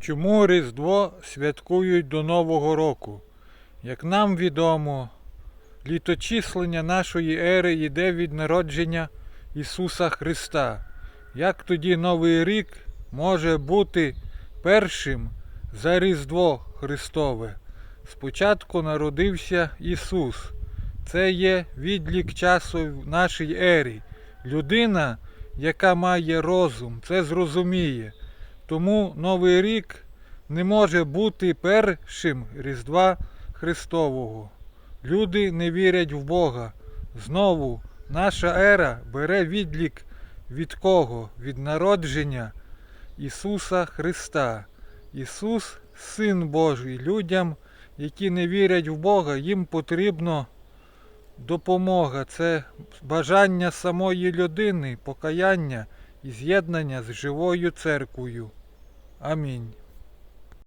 Чому Різдво святкують до Нового року? Як нам відомо, літочислення нашої ери йде від народження Ісуса Христа. Як тоді Новий рік може бути першим за Різдво Христове? Спочатку народився Ісус. Це є відлік часу в нашій ері. Людина, яка має розум, це зрозуміє. Тому Новий рік не може бути першим Різдва Христового. Люди не вірять в Бога. Знову наша ера бере відлік від кого? Від народження Ісуса Христа. Ісус Син Божий. Людям, які не вірять в Бога, їм потрібно допомога. Це бажання самої людини, покаяння і з'єднання з живою церквою. Амінь.